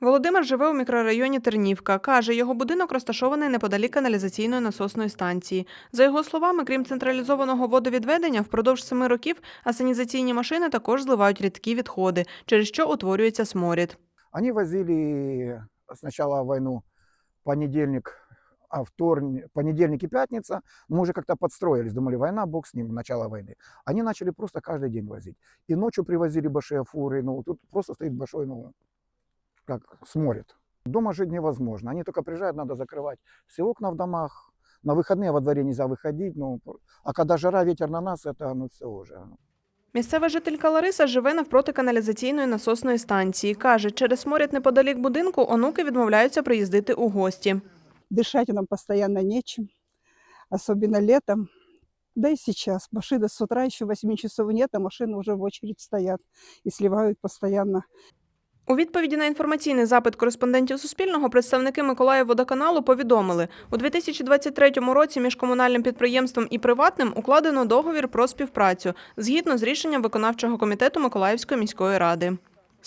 Володимир живе у мікрорайоні Тернівка. Каже, його будинок розташований неподалік каналізаційної насосної станції. За його словами, крім централізованого водовідведення, впродовж семи років асанізаційні машини також зливають рідкі відходи, через що утворюється сморід. Они возили сначала войну понедельник, а вторник, понедельник и пятница. Мы уже как-то подстроились, думали, война, бог с ним, начало войны. Они начали просто каждый день возить. И ночью привозили большие фуры, ну, тут просто стоит большой, ну, как сморит. Дома жить невозможно. Они только приезжают, надо закрывать все окна в домах. На выходные во дворе нельзя выходить, ну, а когда жара, ветер на нас, это, ну, все уже. Місцева жителька Лариса живе навпроти каналізаційної насосної станції. Каже, через сморід неподалік будинку онуки відмовляються приїздити у гості. Дышать нам постоянно нечем, особенно летом. Да и сейчас. Машины с утра еще 8 часов нет, а машины уже в очередь стоят и сливают постоянно. У відповіді на інформаційний запит кореспондентів Суспільного представники Миколаївводоканалу повідомили, у 2023 році між комунальним підприємством і приватним укладено договір про співпрацю згідно з рішенням виконавчого комітету Миколаївської міської ради.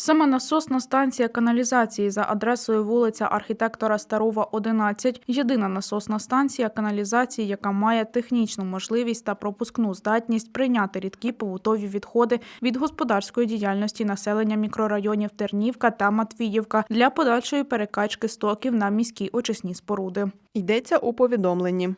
Саме насосна станція каналізації за адресою вулиця архітектора Старова, 11 – єдина насосна станція каналізації, яка має технічну можливість та пропускну здатність прийняти рідкі побутові відходи від господарської діяльності населення мікрорайонів Тернівка та Матвіївка для подальшої перекачки стоків на міські очисні споруди. Йдеться у повідомленні.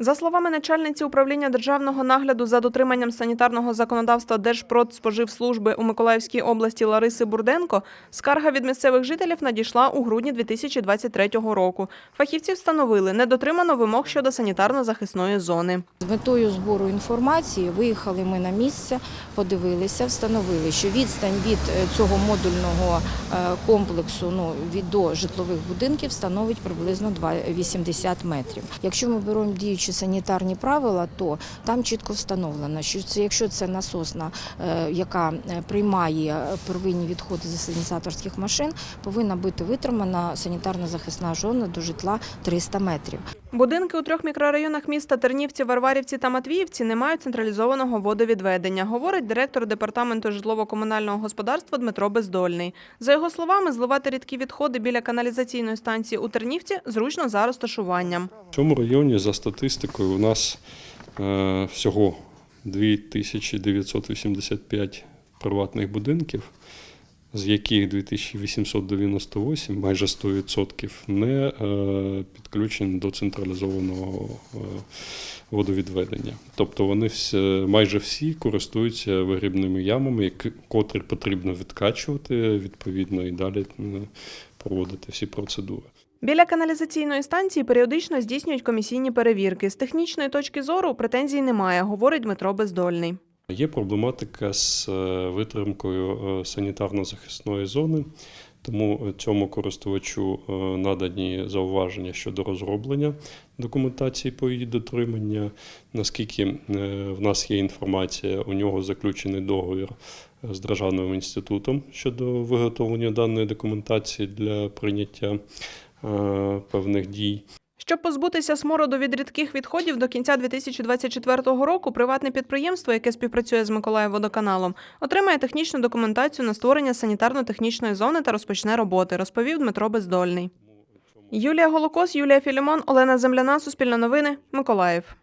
За словами начальниці управління державного нагляду за дотриманням санітарного законодавства Держпродспоживслужби у Миколаївській області Лариси Бурденко, скарга від місцевих жителів надійшла у грудні 2023 року. Фахівці встановили, не дотримано вимог щодо санітарно-захисної зони. З метою збору інформації виїхали ми на місце, подивилися, встановили, що відстань від е, цього модульного е, комплексу ну, від до житлових будинків становить приблизно два- 80 метрів. Якщо ми беремо діючі санітарні правила, то там чітко встановлено, що це якщо це насосна, е, яка е, приймає первинні відходи з санізаторських машин, повинна бути витримана санітарно-захисна зона до житла 300 метрів. Будинки у трьох мікрорайонах міста Тернівці, Варварівці та Матвіївці не мають централізованого водовідведення, говорить директор департаменту житлово-комунального господарства Дмитро Бездольний. За його словами, зливати рідкі відходи біля каналізаційної станції у Тернівці зручно за розташуванням. В цьому районі за статистикою у нас е, всього 2985 приватних будинків, з яких 2898, майже 100%, не е, підключені до централізованого е, водовідведення. Тобто вони всі, майже всі користуються вигрібними ямами, котрі потрібно відкачувати відповідно і далі е, проводити всі процедури. Біля каналізаційної станції періодично здійснюють комісійні перевірки. З технічної точки зору претензій немає, говорить Дмитро Бездольний. Є проблематика з е, витримкою е, санітарно-захисної зони, тому цьому користувачу е, надані зауваження щодо розроблення документації по її дотримання. Наскільки в нас є інформація, у нього заключений договір з Державним інститутом щодо виготовлення даної документації для прийняття певних дій. Щоб позбутися смороду від рідких відходів до кінця 2024 року, приватне підприємство, яке співпрацює з Миколаївводоканалом, отримає технічну документацію на створення санітарно-технічної зони та розпочне роботи, розповів Дмитро Бездольний. Юлія Голокос, Юлія Філімон, Олена Земляна, Суспільне новини, Миколаїв.